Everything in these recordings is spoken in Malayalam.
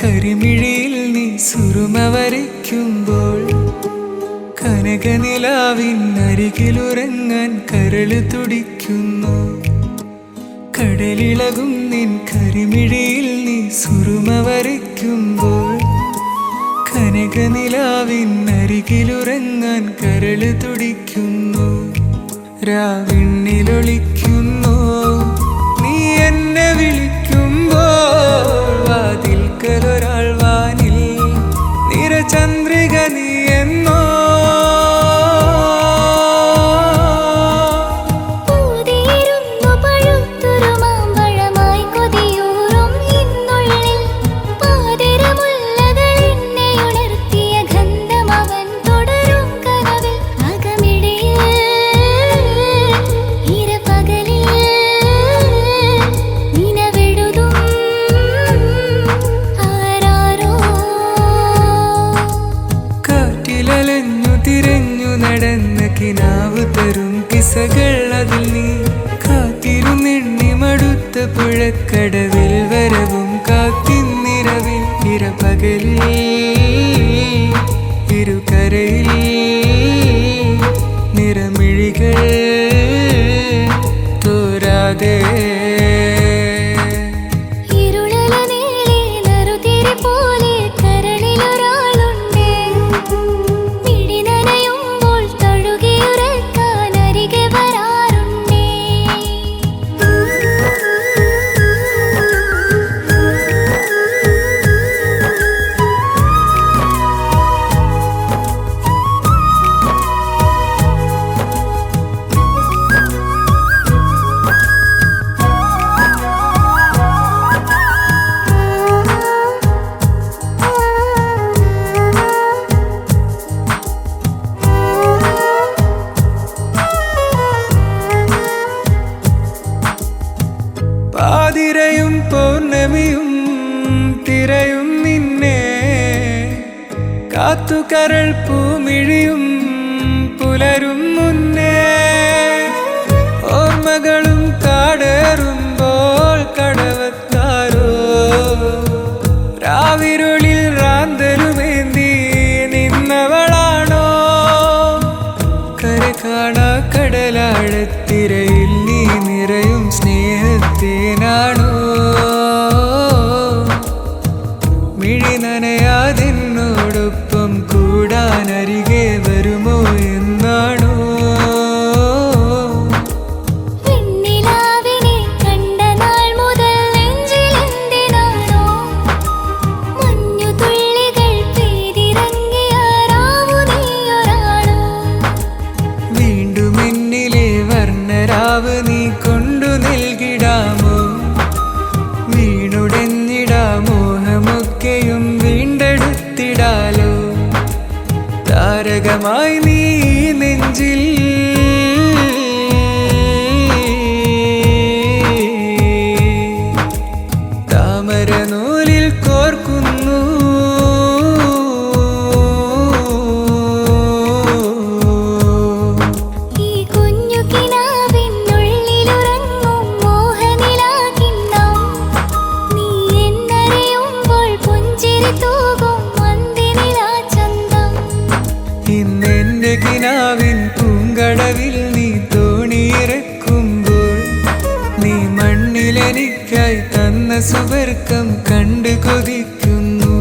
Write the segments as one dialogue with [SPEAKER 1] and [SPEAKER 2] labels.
[SPEAKER 1] കരിമിഴിയിൽ നീ സുറുമ വരയ്ക്കുമ്പോൾ കനകനിലാവിൻ അരികിലുറങ്ങാൻ കരൾ തുടിക്കുന്നു. കടലിളകും നിൻ കരിമിഴിയിൽ നീ സുറുമ വരയ്ക്കുമ്പോൾ കനകനിലാവിൻ അരികിലുറങ്ങാൻ കരൾ തുടിക്കുന്നു. രാവിണ്ണിലൊളിക്കും നെഞ്ചിൽ നിന്റെ പൂങ്കടവിൽ നീ തോണിയിറക്കുമ്പോൾ നീ മണ്ണിലെനിക്കായി തന്ന സുവർക്കം കണ്ടു കൊതിക്കുന്നു.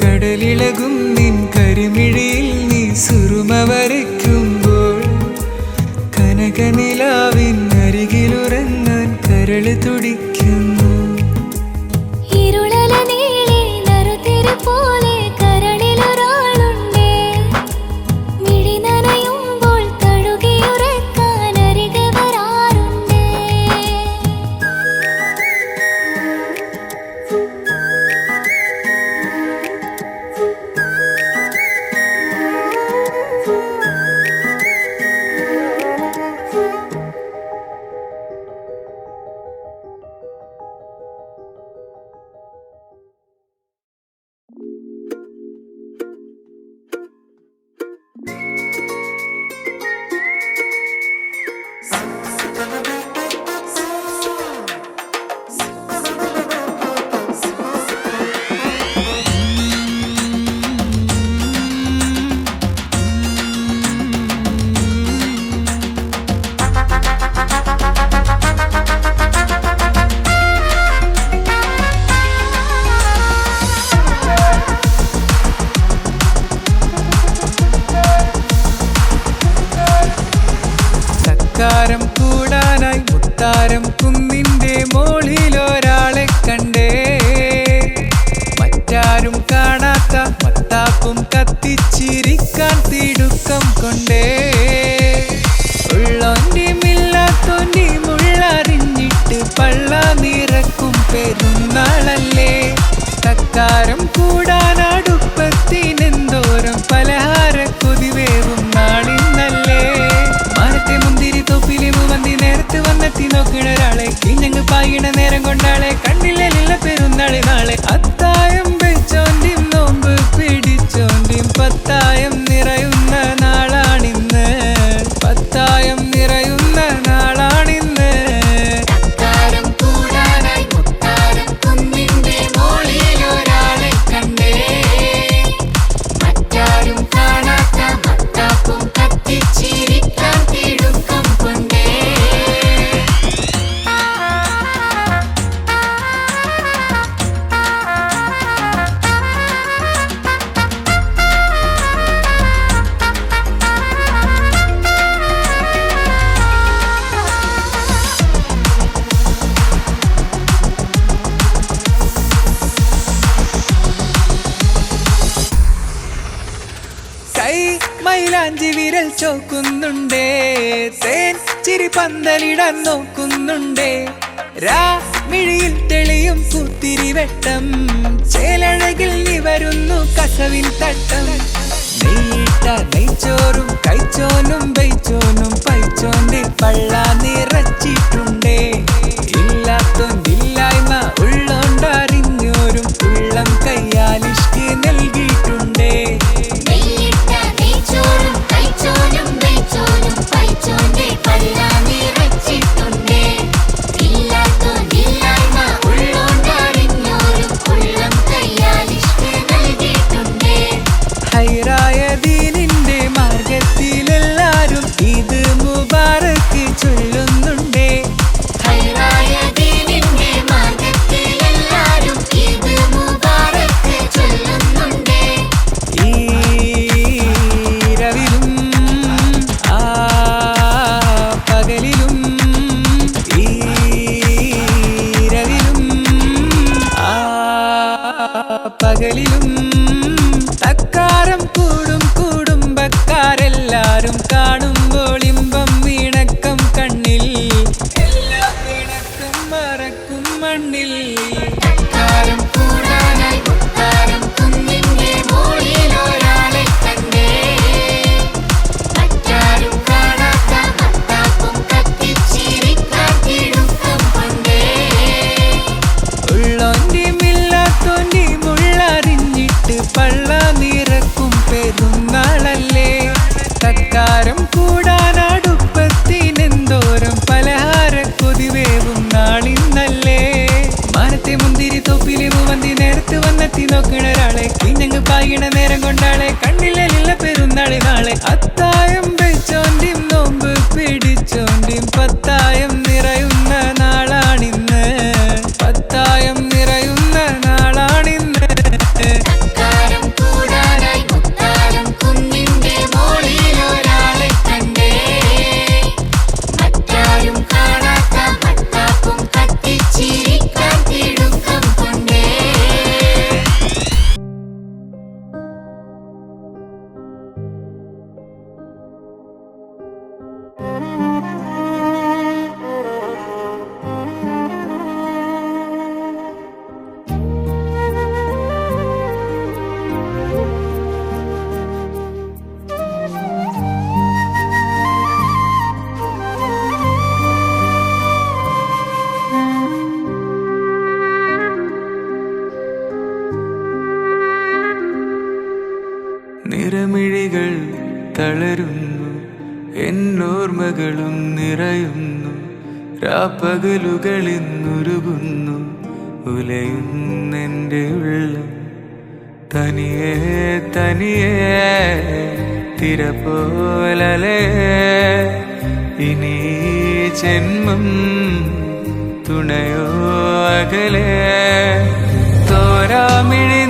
[SPEAKER 1] കടലിളകും നിൻ കരിമിഴിയിൽ നീ
[SPEAKER 2] സുറുമവരെ
[SPEAKER 1] கொண்டே കാഞ്ചി വിരൽ ചോക്കുന്നുണ്ടേ. തേൻ ചിരി പന്തലിടാൻ നോക്കുന്നുണ്ടേ. രാമിഴിയിൽ തെളിയും പൂത്തിരി വെട്ടം. ചേലഴകിൽ നീ വരുന്നു കസവിൻ തട്ടം ും. നെയ്ച്ചോറും കൈച്ചോനും
[SPEAKER 2] വെയ്ച്ചോനും പൈച്ചോന്റെ പള്ള നിറച്ചിട്ടുണ്ടേ.
[SPEAKER 1] ഇല്ലാത്തോന്നില്ലായി മണ്ണിൽ കാലം കൂടി നേരത്തെ മുന്തിരി തോപ്പിലെ മുവന്തി നേരത്ത് വന്നെത്തി നോക്കണ ഒരാളെ. കുഞ്ഞങ്ങ് പായണ നേരം കൊണ്ടാളെ. കണ്ണിലെ പെരുന്നാളെ നാളെ അത്ത രാപ്പകലുകളിന്നുരുകുന്നു. ഉലയുന്നെന്റെ ഉള്ളം തനിയെ തനിയെ തിരപ്പോലലേ ഇനി ജന്മം തുണയോ അകലേ. തോരാമിഴി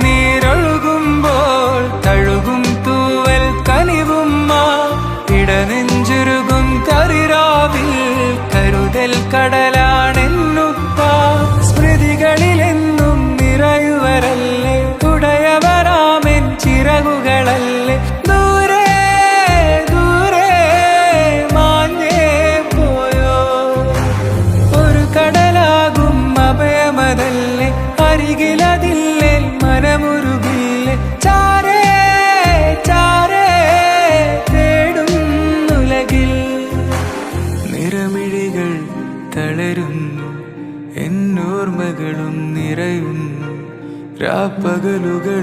[SPEAKER 1] എന്നോർമ്മകളും നിറയുന്നു രാപ്പകലുകളിന്നുരുകുന്നു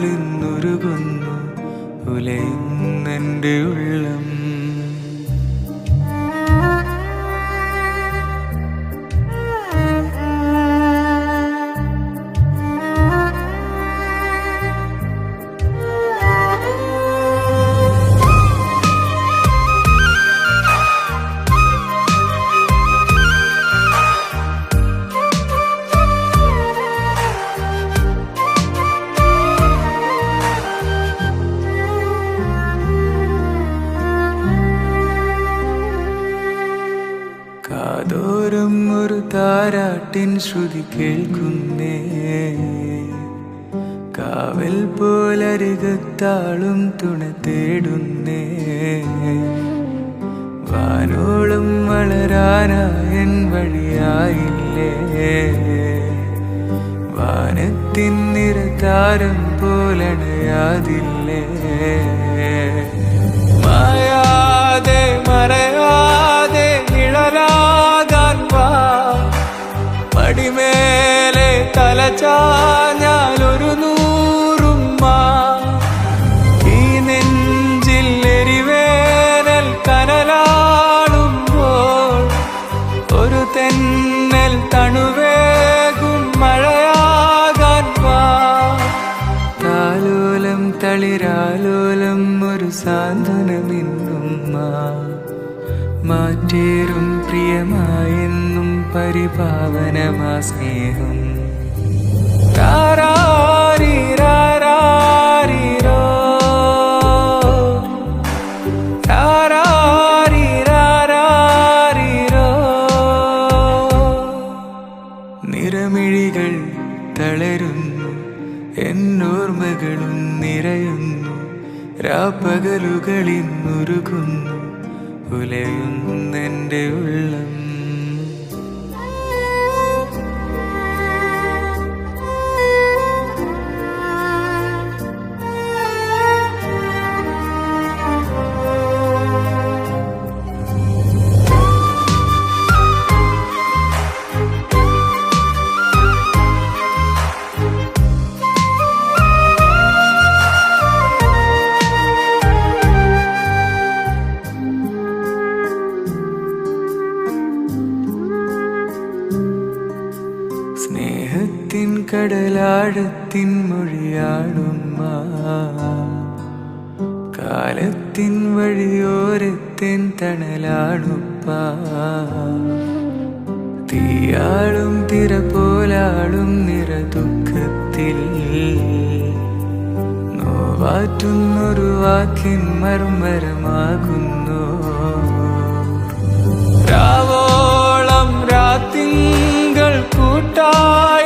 [SPEAKER 1] താരാട്ടിൻ ശ്രുതി കേൾക്കുന്നേ. കാവൽ പോലരുകത്താളും തുണ തേടുന്നേ. വാനോളം വളരാനായൻ വഴിയായില്ലേ. വാനത്തിൻ നിറതാരം പോലണയാതില്ലേ. തലചാഞ്ഞാലൊരു നൂറുമ്മ. ഈ നെഞ്ചിൽ എരിവേനൽ കനലാളുമ്പോൾ ഒരു തെന്നൽ തണുവേകും മഴയാകാൻ വാ. താലോലം തളിരാലോലം ഒരു സാന്ത്വനമിന്നുമ്മ. മാറ്റേറും പ്രിയമായെന്നും പരിപാവനമാ സ്നേഹം. നിറമിഴികൾ തളരുന്നു ഉലയുന്നെന്റെ ഉള്ളം. കടലാഴത്തിൻ മൊഴിയാടുമ്മ കാലത്തിൻ വഴിയോരത്തിൻ തണലാടുപ്പ തീയാളും തിര പോലാളും നിറദുഃഖത്തിൽ നോവാറ്റുന്നൊരു വാക്കിൻ മർമ്മരമാകുന്നു. രാവോളം രാത്തിങ്കൾ കൂട്ടായി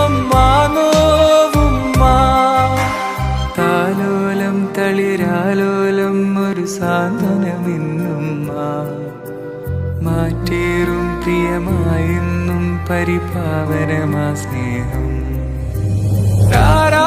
[SPEAKER 1] ജന്മം മാനോവുമ്മ താലോലം തളിരാലോലം ഒരു സാന്ത്വനമെന്നും മാറ്റേറും പ്രിയമായെന്നും പരിപാവനമാ സ്നേഹം. താരാ